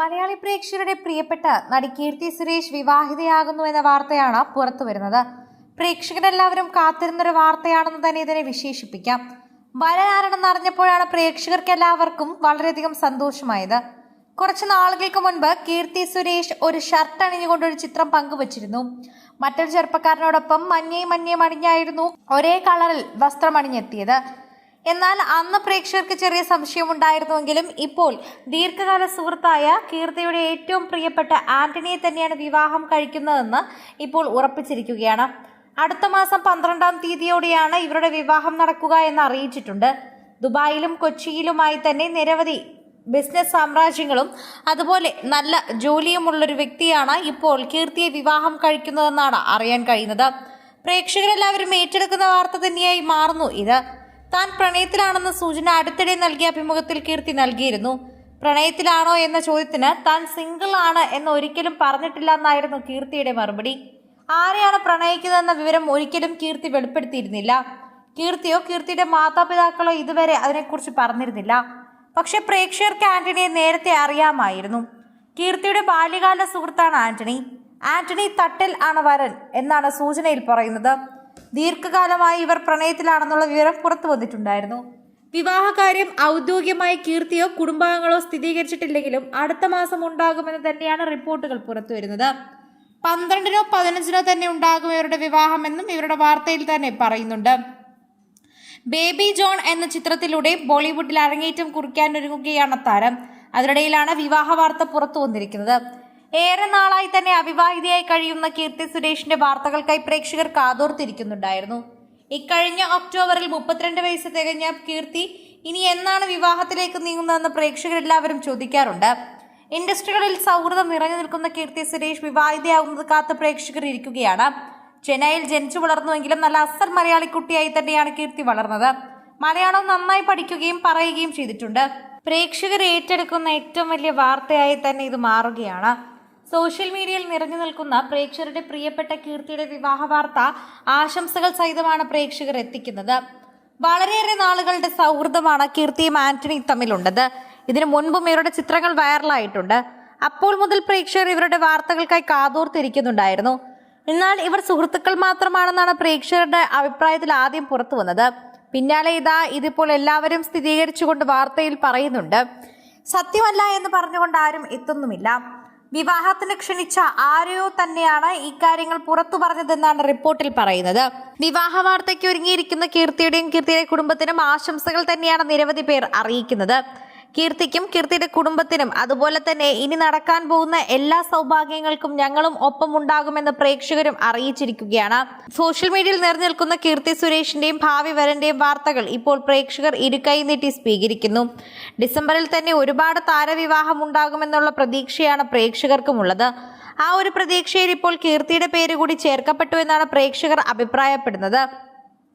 മലയാളി പ്രേക്ഷകരുടെ പ്രിയപ്പെട്ട നടി കീർത്തി സുരേഷ് വിവാഹിതയാകുന്നു എന്ന വാർത്തയാണ് പുറത്തു വരുന്നത്. പ്രേക്ഷകരെല്ലാവരും കാത്തിരുന്നൊരു വാർത്തയാണെന്ന് തന്നെ ഇതിനെ വിശേഷിപ്പിക്കാം. വരനാരാണെന്ന് അറിഞ്ഞപ്പോഴാണ് പ്രേക്ഷകർക്ക് എല്ലാവർക്കും വളരെയധികം സന്തോഷമായത്. കുറച്ച് നാളുകൾക്ക് മുൻപ് കീർത്തി സുരേഷ് ഒരു ഷർട്ട് അണിഞ്ഞുകൊണ്ട് ഒരു ചിത്രം പങ്കുവച്ചിരുന്നു. മറ്റൊരു ചെറുപ്പക്കാരനോടൊപ്പം മഞ്ഞയും മഞ്ഞയും അണിഞ്ഞായിരുന്നു ഒരേ കളറിൽ വസ്ത്രം അണിഞ്ഞെത്തിയത്. എന്നാൽ അന്ന് പ്രേക്ഷകർക്ക് ചെറിയ സംശയമുണ്ടായിരുന്നുവെങ്കിലും ഇപ്പോൾ ദീർഘകാല സുഹൃത്തായ കീർത്തിയുടെ ഏറ്റവും പ്രിയപ്പെട്ട ആന്റണിയെ തന്നെയാണ് വിവാഹം കഴിക്കുന്നതെന്ന് ഇപ്പോൾ ഉറപ്പിച്ചിരിക്കുകയാണ്. അടുത്ത മാസം പന്ത്രണ്ടാം തീയതിയോടെയാണ് ഇവരുടെ വിവാഹം നടക്കുക എന്ന് അറിയിച്ചിട്ടുണ്ട്. ദുബായിലും കൊച്ചിയിലുമായി തന്നെ നിരവധി ബിസിനസ് സാമ്രാജ്യങ്ങളും അതുപോലെ നല്ല ജോലിയുമുള്ളൊരു വ്യക്തിയാണ് ഇപ്പോൾ കീർത്തിയെ വിവാഹം കഴിക്കുന്നതെന്നാണ് അറിയാൻ കഴിയുന്നത്. പ്രേക്ഷകരെല്ലാവരും ഏറ്റെടുക്കുന്ന വാർത്ത തന്നെയായി മാറുന്നു ഇത്. താൻ പ്രണയത്തിലാണെന്ന സൂചന അടുത്തിടെ നൽകിയ അഭിമുഖത്തിൽ കീർത്തി നൽകിയിരുന്നു. പ്രണയത്തിലാണോ എന്ന ചോദ്യത്തിന് താൻ സിംഗിൾ ആണ് എന്ന് ഒരിക്കലും പറഞ്ഞിട്ടില്ല എന്നായിരുന്നു കീർത്തിയുടെ മറുപടി. ആരെയാണ് പ്രണയിക്കുന്നതെന്ന വിവരം ഒരിക്കലും കീർത്തി വെളിപ്പെടുത്തിയിരുന്നില്ല. കീർത്തിയോ കീർത്തിയുടെ മാതാപിതാക്കളോ ഇതുവരെ അതിനെക്കുറിച്ച് പറഞ്ഞിരുന്നില്ല. പക്ഷെ പ്രേക്ഷകർക്ക് ആന്റണിയെ നേരത്തെ അറിയാമായിരുന്നു. കീർത്തിയുടെ ബാല്യകാല സുഹൃത്താണ് ആന്റണി. ആന്റണി തട്ടൽ ആണ് വരൻ എന്നാണ് സൂചനയിൽ പറയുന്നത്. ദീർഘകാലമായി ഇവർ പ്രണയത്തിലാണെന്നുള്ള വിവരം പുറത്തു വന്നിട്ടുണ്ടായിരുന്നു. വിവാഹകാര്യം ഔദ്യോഗികമായി കീർത്തിയോ കുടുംബാംഗങ്ങളോ സ്ഥിരീകരിച്ചിട്ടില്ലെങ്കിലും അടുത്ത മാസം ഉണ്ടാകുമെന്ന് തന്നെയാണ് റിപ്പോർട്ടുകൾ പുറത്തു പുറത്തുവരുന്നത് പന്ത്രണ്ടിനോ പതിനഞ്ചിനോ തന്നെ ഉണ്ടാകും ഇവരുടെ വിവാഹമെന്നും ഇവരുടെ വാർത്തയിൽ തന്നെ പറയുന്നുണ്ട്. ബേബി ജോൺ എന്ന ചിത്രത്തിലൂടെ ബോളിവുഡിൽ അരങ്ങേറ്റം കുറിക്കാൻ ഒരുങ്ങുകയാണ് താരം. അതിനിടയിലാണ് വിവാഹ വാർത്ത പുറത്തു വന്നിരിക്കുന്നത്. ഏറെ നാളായി തന്നെ അവിവാഹിതയായി കഴിയുന്ന കീർത്തി സുരേഷിന്റെ വാർത്തകൾക്കായി പ്രേക്ഷകർ കാതോർത്തിരിക്കുന്നുണ്ടായിരുന്നു. ഇക്കഴിഞ്ഞ ഒക്ടോബറിൽ മുപ്പത്തിരണ്ട് വയസ്സ് തികഞ്ഞ കീർത്തി ഇനി എന്നാണ് വിവാഹത്തിലേക്ക് നീങ്ങുന്നതെന്ന് പ്രേക്ഷകരെല്ലാവരും ചോദിക്കാറുണ്ട്. ഇൻഡസ്ട്രികളിൽ സൗഹൃദം നിറഞ്ഞു നിൽക്കുന്ന കീർത്തി സുരേഷ് വിവാഹിതയാകുന്നത് കാത്ത പ്രേക്ഷകർ ഇരിക്കുകയാണ്. ചെന്നൈയിൽ ജനിച്ചു വളർന്നുവെങ്കിലും നല്ല അസർ മലയാളി കുട്ടിയായി തന്നെയാണ് കീർത്തി വളർന്നത്. മലയാളം നന്നായി പഠിക്കുകയും പറയുകയും ചെയ്തിട്ടുണ്ട്. പ്രേക്ഷകർ ഏറ്റെടുക്കുന്ന ഏറ്റവും വലിയ വാർത്തയായി തന്നെ ഇത് മാറുകയാണ്. സോഷ്യൽ മീഡിയയിൽ നിറഞ്ഞു നിൽക്കുന്ന പ്രേക്ഷകരുടെ പ്രിയപ്പെട്ട കീർത്തിയുടെ വിവാഹ വാർത്ത ആശംസകൾ സഹിതമാണ് പ്രേക്ഷകർ എത്തിക്കുന്നത്. വളരെയേറെ നാളുകളുടെ സൗഹൃദമാണ് കീർത്തിയും ആന്റണിയും തമ്മിലുണ്ടത് ഇതിനു മുൻപും ഇവരുടെ ചിത്രങ്ങൾ വൈറലായിട്ടുണ്ട്. അപ്പോൾ മുതൽ പ്രേക്ഷകർ ഇവരുടെ വാർത്തകൾക്കായി കാതോർത്തിരിക്കുന്നുണ്ടായിരുന്നു. എന്നാൽ ഇവർ സുഹൃത്തുക്കൾ മാത്രമാണെന്നാണ് പ്രേക്ഷകരുടെ അഭിപ്രായത്തിൽ ആദ്യം പുറത്തു വന്നത്. പിന്നാലെ ഇതാ ഇതിപ്പോൾ എല്ലാവരും സ്ഥിരീകരിച്ചുകൊണ്ട് വാർത്തയിൽ പറയുന്നുണ്ട്. സത്യമല്ല എന്ന് പറഞ്ഞുകൊണ്ട് ആരും എത്തുന്നുമില്ല. വിവാഹത്തിന് ക്ഷണിച്ച ആരെയോ തന്നെയാണ് ഇക്കാര്യങ്ങൾ പുറത്തു പറഞ്ഞതെന്നാണ് റിപ്പോർട്ടിൽ പറയുന്നത്. വിവാഹ വാർത്തയ്ക്ക് ഒരുങ്ങിയിരിക്കുന്ന കീർത്തിയുടെയും കീർത്തിയുടെ കുടുംബത്തിനും ആശംസകൾ തന്നെയാണ് നിരവധി പേർ അറിയിക്കുന്നത്. കീർത്തിക്കും കീർത്തിയുടെ കുടുംബത്തിനും അതുപോലെ തന്നെ ഇനി നടക്കാൻ പോകുന്ന എല്ലാ സൗഭാഗ്യങ്ങൾക്കും ഞങ്ങളും ഒപ്പം ഉണ്ടാകുമെന്ന് പ്രേക്ഷകരും അറിയിച്ചിരിക്കുകയാണ്. സോഷ്യൽ മീഡിയയിൽ നിറഞ്ഞു നിൽക്കുന്ന കീർത്തി സുരേഷിന്റെയും ഭാവി വരന്റെയും വാർത്തകൾ ഇപ്പോൾ പ്രേക്ഷകർ ഇരുകൈ നീട്ടി സ്വീകരിക്കുന്നു. ഡിസംബറിൽ തന്നെ ഒരുപാട് താരവിവാഹം ഉണ്ടാകുമെന്നുള്ള പ്രതീക്ഷയാണ് പ്രേക്ഷകർക്കുമുള്ളത്. ആ ഒരു പ്രതീക്ഷയിൽ ഇപ്പോൾ കീർത്തിയുടെ പേര് കൂടി ചേർക്കപ്പെട്ടു എന്നാണ് പ്രേക്ഷകർ അഭിപ്രായപ്പെടുന്നത്.